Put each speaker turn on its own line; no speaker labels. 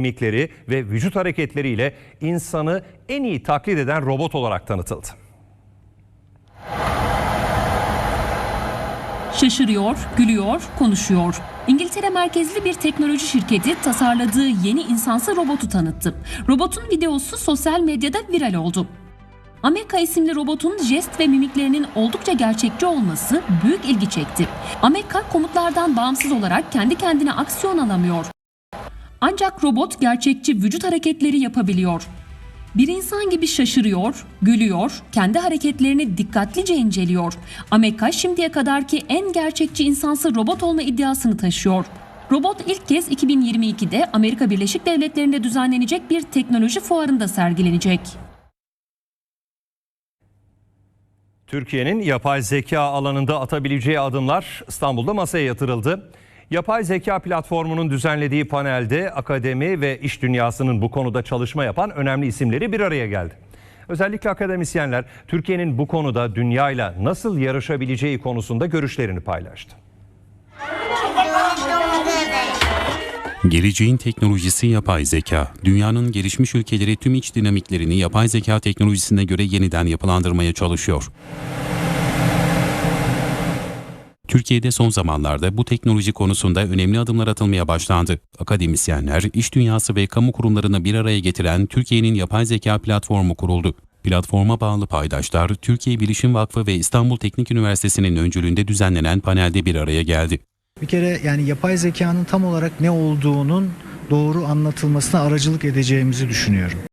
mimikleri ve vücut hareketleriyle insanı en iyi taklit eden robot olarak tanıtıldı.
Şaşırıyor, gülüyor, konuşuyor. İngiltere merkezli bir teknoloji şirketi tasarladığı yeni insansı robotu tanıttı. Robotun videosu sosyal medyada viral oldu. Amerika isimli robotun jest ve mimiklerinin oldukça gerçekçi olması büyük ilgi çekti. Amerika komutlardan bağımsız olarak kendi kendine aksiyon alamıyor. Ancak robot gerçekçi vücut hareketleri yapabiliyor. Bir insan gibi şaşırıyor, gülüyor, kendi hareketlerini dikkatlice inceliyor. Amerika şimdiye kadarki en gerçekçi insansı robot olma iddiasını taşıyor. Robot ilk kez 2022'de Amerika Birleşik Devletleri'nde düzenlenecek bir teknoloji fuarında sergilenecek.
Türkiye'nin yapay zeka alanında atabileceği adımlar İstanbul'da masaya yatırıldı. Yapay zeka platformunun düzenlediği panelde akademi ve iş dünyasının bu konuda çalışma yapan önemli isimleri bir araya geldi. Özellikle akademisyenler Türkiye'nin bu konuda dünyayla nasıl yarışabileceği konusunda görüşlerini paylaştı.
Geleceğin teknolojisi yapay zeka. Dünyanın gelişmiş ülkeleri tüm iç dinamiklerini yapay zeka teknolojisine göre yeniden yapılandırmaya çalışıyor. Türkiye'de son zamanlarda bu teknoloji konusunda önemli adımlar atılmaya başlandı. Akademisyenler, iş dünyası ve kamu kurumlarını bir araya getiren Türkiye'nin yapay zeka platformu kuruldu. Platforma bağlı paydaşlar, Türkiye Bilişim Vakfı ve İstanbul Teknik Üniversitesi'nin öncülüğünde düzenlenen panelde bir araya geldi.
Bir kere yani yapay zekanın tam olarak ne olduğunun doğru anlatılmasına aracılık edeceğimizi düşünüyorum.